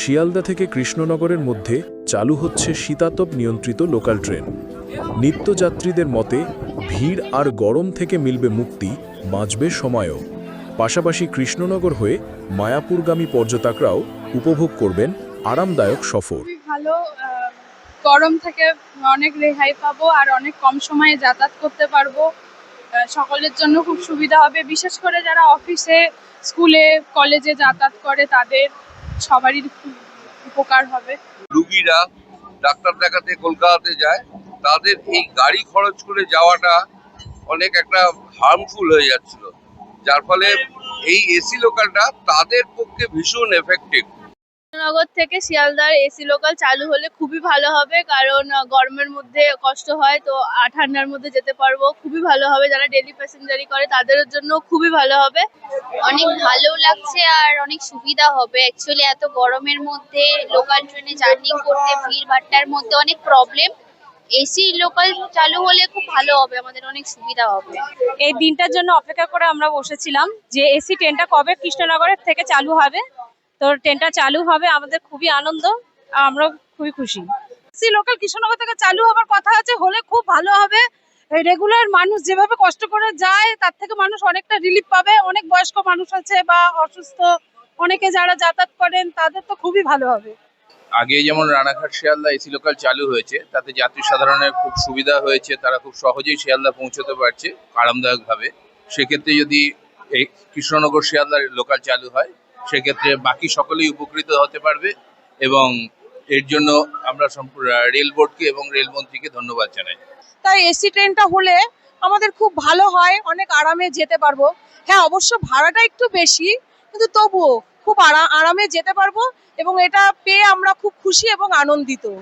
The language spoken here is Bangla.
শিয়ালদা থেকে কৃষ্ণনগরের মধ্যে চালু হচ্ছে শীতাতপ নিয়ন্ত্রিত লোকাল ট্রেন। নিত্যযাত্রীদের মতে, ভিড় আর গরম থেকে মিলবে মুক্তি, বাঁচবে সময়ও। পাশাপাশি কৃষ্ণনগর হয়ে মায়াপুরগামী পর্যটকরাও উপভোগ করবেন আরামদায়ক সফর। ভালো গরম থেকে অনেক রেহাই পাবো আর অনেক কম সময়ে যাতায়াত করতে পারব। সকলের জন্য খুব সুবিধা হবে, বিশেষ করে যারা অফিসে, স্কুলে, কলেজে যাতায়াত করে তাদের। সবারই উপকার হবে। রুগীরা ডাক্তার দেখাতে কলকাতাতে যায়, তাদের এই গাড়ি খরচ করে যাওয়াটা অনেক একটা হার্মফুল হয়ে যাচ্ছিল। যার ফলে এই এসি লোকালটা তাদের পক্ষে ভীষণ এফেক্টিভ নগর থেকে শিয়ালদার এসি লোকাল চালু হলে খুবই ভালো হবে কারণ গরমের মধ্যে কষ্ট হয় তো ঠান্ডার মধ্যে যেতে পারব। খুবই ভালো হবে যারা ডেলি প্যাসেঞ্জারি করে তাদের জন্য খুবই ভালো হবে। অনেক ভালো লাগছে আর অনেক সুবিধা হবে। অ্যাকচুয়ালি এত গরমের মধ্যে লোকাল ট্রেনে জার্নি করতে ভিড় ভাট্টার মধ্যে অনেক প্রবলেম এসি লোকাল চালু হলে খুব ভালো হবে আমাদের অনেক সুবিধা হবে। এই দিনটার জন্য অপেক্ষা করে আমরা বসেছিলাম যে এসি ট্রেনটা কবে কৃষ্ণনগরের থেকে চালু হবে? তো ট্রেনটা চালু হবে, আমাদের খুবই আনন্দ আমরা খুবই খুশি। লোকাল কৃষ্ণনগর থেকে চালু হবার কথা আছে, হলে খুব ভালো হবে। রেগুলার মানুষ যেভাবে কষ্ট করে যায়, তার থেকে মানুষ অনেকটা রিলিফ পাবে। অনেক বয়স্ক মানুষ আছে বা অসুস্থ, অনেকে যারা যাতায়াত করেন, তাদের তো খুবই ভালো হবে। আগে যেমন রানাঘাট, শিয়ালদা এসি লোকাল চালু হয়েছে, তাতে যাত্রী সাধারণের খুব সুবিধা হয়েছে, তারা খুব সহজেই শিয়ালদা পৌঁছতে পারছে, আরামদায়কভাবে। সেক্ষেত্রে যদি এই কৃষ্ণনগর শিয়ালদার লোকাল চালু হয় সেক্ষেত্রে বাকি সকলেই উপকৃত হতে পারবে এবং এর জন্য আমরা সম্পূর্ণ রেল বোর্ডকে এবং রেলমন্ত্রীকে ধন্যবাদ জানাই। তাই এসি ট্রেনটা হলে আমাদের খুব ভালো হয়, অনেক আরামে যেতে পারব। হ্যাঁ অবশ্য ভাড়াটা একটু বেশি, কিন্তু তবুও খুব আরা- আরামে যেতে পারব এবং এটা পেয়ে আমরা খুব খুশি এবং আনন্দিত।